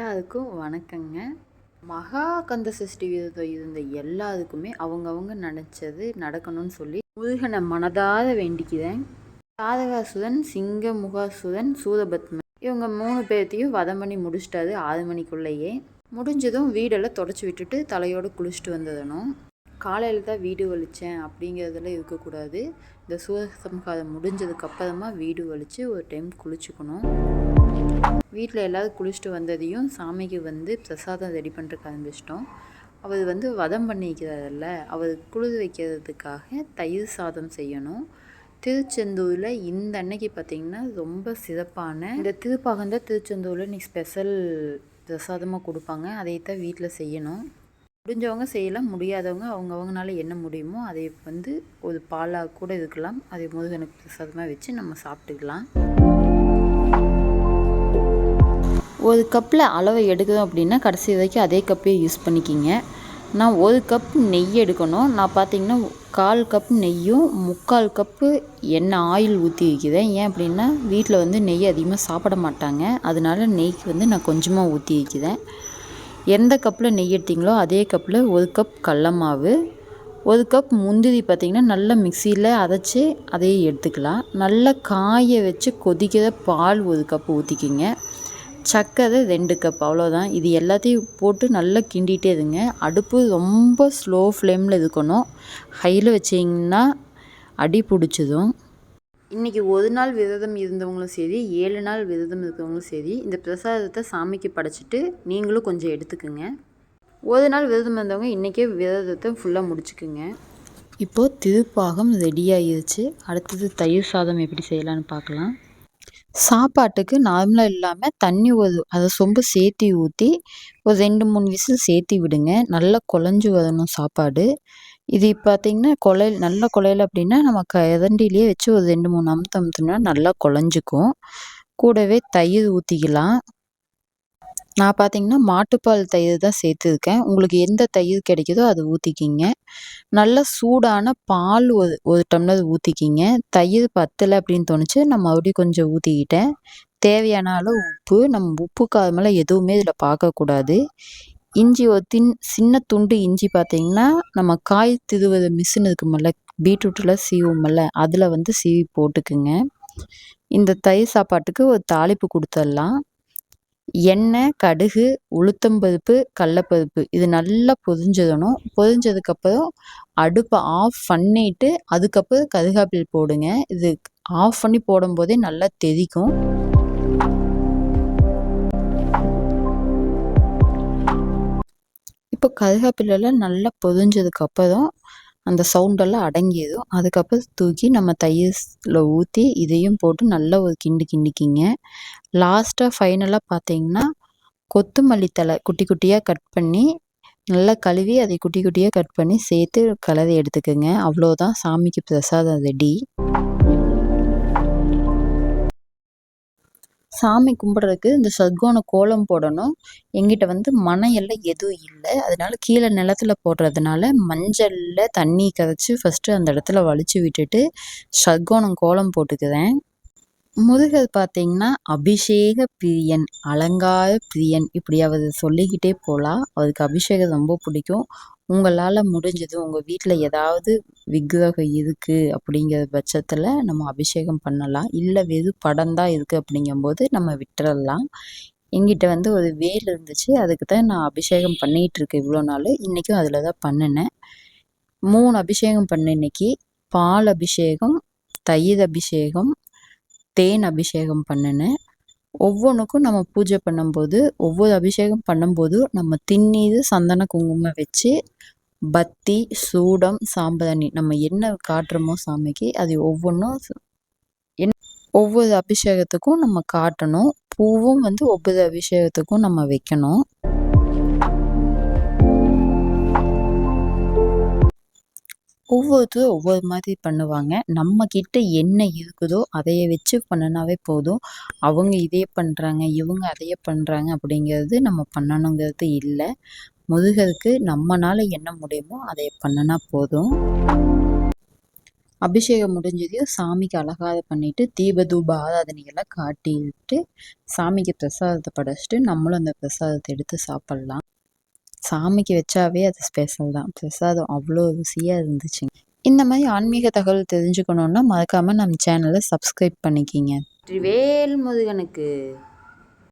எல்லாருக்கும் வணக்கங்க. மகா கந்த சஷ்டி விரதம் இருந்த எல்லாருக்குமே அவங்கவுங்க நினச்சது நடக்கணும்னு சொல்லி முருகனை மனதார வேண்டிக்கிறேன். தாரகாசுரன் சிங்க முகாசுரன் சூரபத்மன் இவங்க மூணு பேர்த்தையும் வதம் பண்ணி முடிச்சிட்டாரு ஆறு மணிக்குள்ளேயே. முடிஞ்சதும் வீடெல்லாம் தொடச்சி விட்டுட்டு தலையோடு குளிச்சுட்டு வந்துடணும். காலையில் தான் வீடு வலித்தேன் அப்படிங்கிறதெல்லாம் இருக்கக்கூடாது. இந்த சூரசம்ஹாரம் முடிஞ்சதுக்கப்புறமா வீடு வலித்து ஒரு டைம் குளிச்சுக்கணும். வீட்டில் எல்லோரும் குளிச்சுட்டு வந்ததையும் சாமிக்கு வந்து பிரசாதம் ரெடி பண்ணுறக்கு ஆரம்பிச்சிட்டோம் அவர் வந்து வதம் பண்ணிக்கிறாரல்ல அவர் குளிர் வைக்கிறதுக்காக தயிர் சாதம் செய்யணும். திருச்செந்தூரில் இந்த அன்னைக்கு பார்த்திங்கன்னா ரொம்ப சிறப்பான இந்த திருப்பாகந்த திருச்செந்தூரில் இன்றைக்கி ஸ்பெஷல் பிரசாதமாக கொடுப்பாங்க. அதை தான் வீட்டில் செய்யணும். முடிஞ்சவங்க செய்யலாம் முடியாதவங்க அவங்கவுங்கனால என்ன முடியுமோ அதை வந்து ஒரு பாலாக கூட இருக்கலாம். அதை முருகனுக்கு பிரசாதமாக வச்சு நம்ம சாப்பிட்டுக்கலாம். ஒரு கப்பில் அளவை எடுக்கிறோம் அப்படின்னா கடைசி வரைக்கும் அதே கப்பையே யூஸ் பண்ணிக்கிங்க. நான் ஒரு கப் நெய் எடுக்கணும். நான் பார்த்தீங்கன்னா கால் கப் நெய்யும் முக்கால் கப்பு எண்ணெய் ஆயில் ஊற்றி வைக்கிறேன். ஏன் அப்படின்னா வீட்டில் வந்து நெய் அதிகமாக சாப்பிட மாட்டாங்க. அதனால நெய்க்கு வந்து நான் கொஞ்சமாக ஊற்றி வைக்கிறேன். எந்த கப்பில் நெய் எடுத்தீங்களோ அதே கப்பில் ஒரு கப் கடல மாவு ஒரு கப் முந்திரி பார்த்திங்கன்னா நல்லா மிக்சியில் அரைச்சி அதையே எடுத்துக்கலாம். நல்லா காய வச்சு கொதிக்கிற பால் ஒரு கப் ஊற்றிக்கிங்க சக்கரை ரெண்டு கப் அவ்வளோதான் இது எல்லாத்தையும் போட்டு நல்லா கிண்டிகிட்டே இருங்க. அடுப்பு ரொம்ப ஸ்லோ ஃப்ளேமில் இருக்கணும். ஹையில் வச்சிங்கன்னா அடி பிடிச்சதும் இன்றைக்கி ஒரு நாள் விரதம் இருந்தவங்களும் சரி ஏழு நாள் விரதம் இருக்கிறவங்களும் சரி இந்த பிரசாதத்தை சாமிக்கு படைச்சிட்டு நீங்களும் கொஞ்சம் எடுத்துக்குங்க. ஒரு நாள் விரதம் இருந்தவங்க இன்றைக்கே விரதத்தை ஃபுல்லாக முடிச்சுக்குங்க. இப்போது திருப்பாகம் ரெடி ஆகிடுச்சு அடுத்தது தயிர் சாதம் எப்படி செய்யலான்னு பார்க்கலாம். சாப்பாட்டுக்கு நார்மலாக இல்லாமல் தண்ணி ஒரு அதை சொம்பு சேர்த்தி ஊற்றி ஒரு ரெண்டு மூணு விசில் சேர்த்தி விடுங்க. நல்லா குழஞ்சி வரணும் சாப்பாடு. இது பார்த்திங்கன்னா குழையல் நல்ல குழையல் அப்படின்னா நம்ம கரண்டிலேயே வச்சு ஒரு ரெண்டு மூணு அமுத்து அமுத்துனா நல்லா குழஞ்சிக்கும். கூடவே தயிர் ஊற்றிக்கலாம் நான் பார்த்தீங்கன்னா மாட்டுப்பால் தயிர் தான் சேர்த்துருக்கேன். உங்களுக்கு எந்த தயிர் கிடைக்குதோ அதை ஊற்றிக்கிங்க நல்லா சூடான பால் ஒரு ஒரு டம்ளர் ஊற்றிக்கிங்க தயிர் பத்தலை அப்படின்னு தோணுச்சு நான் மறுபடியும் கொஞ்சம் ஊற்றிக்கிட்டேன் தேவையான அளவு உப்பு நம்ம உப்பு காரமெல்லாம் எதுவுமே இதில் பார்க்கக்கூடாது இஞ்சி ஒரு தின் சின்ன துண்டு இஞ்சி பார்த்தீங்கன்னா நம்ம காய் திருவது மிஷின் இருக்குமில்ல பீட்ரூட்டில் சீவுமில்ல அதில் வந்து சீவி போட்டுக்குங்க. இந்த தயிர் சாப்பாட்டுக்கு ஒரு தாளிப்பு கொடுத்துடலாம். எண்ணெய் கடுகு உளுத்தம்பருப்பு கடலப்பருப்பு. இது நல்லா பொதிஞ்சிடணும் பொதிஞ்சதுக்கப்புறம் அடுப்பை ஆஃப் பண்ணிட்டு அதுக்கப்புறம் கருகாப்பில் போடுங்க. இது ஆஃப் பண்ணி போடும்போதே நல்லா தெரிக்கும் இப்போ கருகாப்பிலெல்லாம் நல்லா பொதிஞ்சதுக்கப்புறம் அந்த சவுண்டெல்லாம் அடங்கியதும் அதுக்கப்புறம் தூக்கி நம்ம தயிரில் ஊற்றி இதையும் போட்டு நல்லா ஒரு கிண்டு கிண்டிக்கிங்க. லாஸ்ட்டாக ஃபைனலாக பார்த்தீங்கன்னா கொத்தமல்லி தலை குட்டி குட்டியாக கட் பண்ணி நல்லா கழுவி அதை குட்டி குட்டியாக கட் பண்ணி சேர்த்து கலரி எடுத்துக்கோங்க. அவ்வளோதான் சாமிக்கு பிரசாதம் ரெடி. சாமி கும்பிட்றதுக்கு இந்த சத்கோண கோலம் போடணும். எங்கிட்ட வந்து மனையெல்லாம் எதுவும் இல்லை. அதனால கீழே நிலத்துல போடுறதுனால மஞ்சளில் தண்ணி கரைச்சி ஃபஸ்ட்டு அந்த இடத்துல வழித்து விட்டுட்டு சத்கோணம் கோலம் போட்டுக்கிறேன் முருகர் பார்த்தீங்கன்னா அபிஷேக பிரியன் அலங்கார பிரியன் இப்படி அவர் சொல்லிக்கிட்டே போகலாம் அவருக்கு அபிஷேகம் ரொம்ப பிடிக்கும். உங்களால் முடிஞ்சது உங்கள் வீட்டில் ஏதாவது விக்கிரகம் இருக்குது அப்படிங்கிற பட்சத்தில் நம்ம அபிஷேகம் பண்ணலாம். இல்லை வெறும் படம் தான் இருக்குது அப்படிங்கும்போது நம்ம விட்டுறலாம். எங்கிட்ட வந்து ஒரு வேல் இருந்துச்சு. அதுக்கு தான் நான் அபிஷேகம் பண்ணிகிட்டு இருக்கேன் இவ்வளோ நாள். இன்றைக்கும் அதில் தான் பண்ணினேன். மூணு அபிஷேகம் பண்ண இன்னைக்கு. பால் அபிஷேகம் தயிர் அபிஷேகம் தேன் அபிஷேகம் பண்ணினேன். ஒவ்வொன்றுக்கும் நம்ம பூஜை பண்ணும்போது ஒவ்வொரு அபிஷேகம் பண்ணும்போது நம்ம திண்ணீர் சந்தன குங்குமம் வச்சு பத்தி சூடம் சாம்பிராணி நம்ம என்ன காட்டுறோமோ சாமிக்கு அது ஒவ்வொன்றும் என் ஒவ்வொரு அபிஷேகத்துக்கும் நம்ம காட்டணும். பூவும் வந்து ஒவ்வொரு அபிஷேகத்துக்கும் நம்ம வைக்கணும். ஒவ்வொருத்தரும் ஒவ்வொரு மாதிரி பண்ணுவாங்க. நம்ம கிட்ட என்ன இருக்குதோ அதையே வச்சு பண்ணினாவே போதும். அவங்க இதே பண்ணுறாங்க இவங்க அதையே பண்ணுறாங்க அப்படிங்கிறது நம்ம பண்ணணுங்கிறது இல்லை. முதுகருக்கு நம்மனால் என்ன முடியுமோ அதை பண்ணினா போதும். அபிஷேகம் முடிஞ்சதையும் சாமிக்கு அலங்காரம் பண்ணிவிட்டு தீப தூப ஆராதனையெல்லாம் காட்டிட்டு சாமிக்கு பிரசாதத்தை படைச்சிட்டு நம்மளும் அந்த பிரசாதத்தை எடுத்து சாப்பிட்லாம். சாமிக்கு வச்சாவே அது ஸ்பெஷல் தான். பிரசாதம் அவ்வளோ ருசியாக இருந்துச்சுங்க. இந்த மாதிரி ஆன்மீக தகவல் தெரிஞ்சுக்கணுன்னா மறக்காமல் நம்ம சேனலை சப்ஸ்கிரைப் பண்ணிக்கிங்க. வேல் முருகனுக்கு